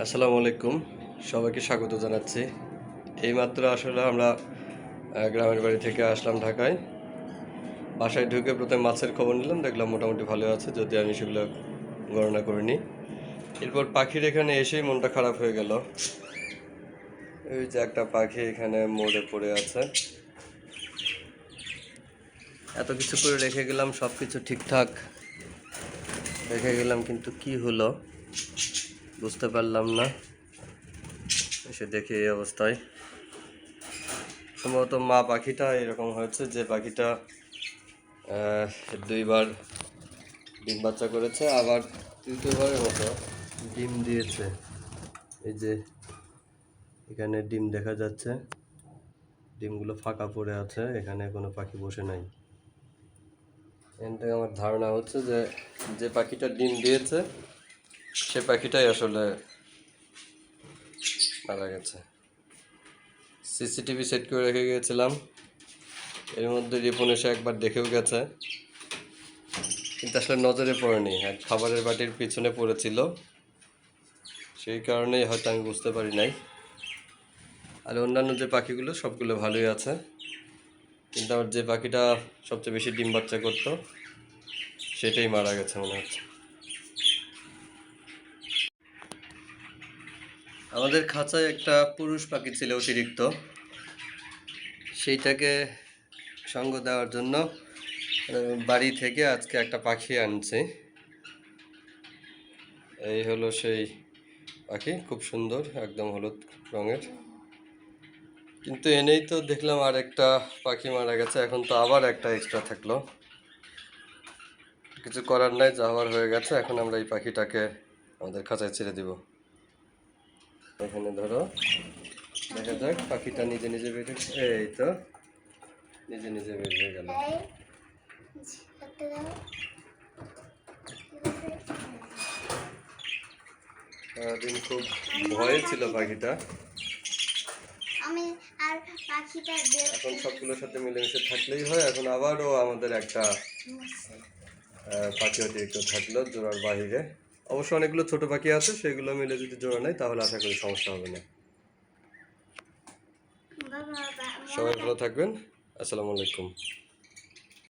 আসসালামু আলাইকুম। সবাইকে স্বাগত জানাচ্ছি। এইমাত্র আসলে আমরা গ্রামের বাড়ি থেকে আসলাম ঢাকায়। বাসায় ঢুকে প্রথমে মাছের খবর নিলাম, দেখলাম মোটামুটি ভালো আছে যদি আমি সেগুলো গণনা করিনি। এরপর পাখির এখানে এসেই মনটা খারাপ হয়ে গেল। ওই যে একটা পাখি এখানে মোড়ে পড়ে আছে। এত কিছু করে রেখে গেলাম সব কিছু ঠিকঠাক। রেখে গেলাম, কিন্তু কি হলো? বুঝতে পারলাম না। এসে দেখি এই অবস্থায়। সম্ভবত মা পাখিটা এরকম হয়েছে যে পাখিটা দুইবার ডিম বাচ্চা করেছে, আবার তৃতীয়বারের মতো ডিম দিয়েছে। এই যে এখানে ডিম দেখা যাচ্ছে। ডিমগুলো ফাঁকা পড়ে আছে, এখানে কোনো পাখি বসে নাই। এখান থেকে আমার ধারণা হচ্ছে যে যে পাখিটা ডিম দিয়েছে সে পাখিটাই আসলে মারা গেছে। সিসিটিভি সেট করে রেখে গিয়েছিলাম। এর মধ্যে রিপন এসে একবার দেখেও গেছে। কিন্তু আসলে নজরে পড়েনি এক খাবারের বাটির পিছনে পড়েছিল। সেই কারণেই হয়তো আমি বুঝতে পারি নাই। আর অন্যান্য যে পাখিগুলো, সবগুলো ভালোই আছে। কিন্তু আমার যে পাখিটা সবচেয়ে বেশি ডিম বাচ্চা করতো, সেটাই মারা গেছে মনে হচ্ছে। আমাদের খাঁচায় একটা পুরুষ পাখি ছিল অতিরিক্ত। সেইটাকে সঙ্গ দেওয়ার জন্য বাড়ি থেকে আজকে একটা পাখি আনছে। এই হলো সেই পাখি, খুব সুন্দর, একদম হলুদ রঙের। কিন্তু এনেই তো দেখলাম আর একটা পাখি মারা গেছে, এখন তো আবার একটা এক্সট্রা থাকল। কিছু করার নাই, যাওয়ার হয়ে গেছে, এখন আমরা এই পাখিটাকে আমাদের খাঁচায় ছেড়ে দিব। এখানে ধরো। দেখা যাক, পাখিটা নিজে নিজে বেরিয়ে এই তো, নিজে নিজে বেরিয়ে গেল। সারাদিন খুব ভয়ে ছিল পাখিটা। পাখিটা এখন সবগুলোর সাথে মিলেমিশে থাকলেই হয়। এখন আবারও আমাদের একটা পাখি অতিরিক্ত থাকল জোড়ার বাহিরে। অবশ্য অনেকগুলো ছোট পাখি আছে সেগুলো মিলে যদি জোড়া নেয় তাহলে আশা করি সমস্যা হবে না। সবাই ভালো থাকবেন। আসসালামু আলাইকুম।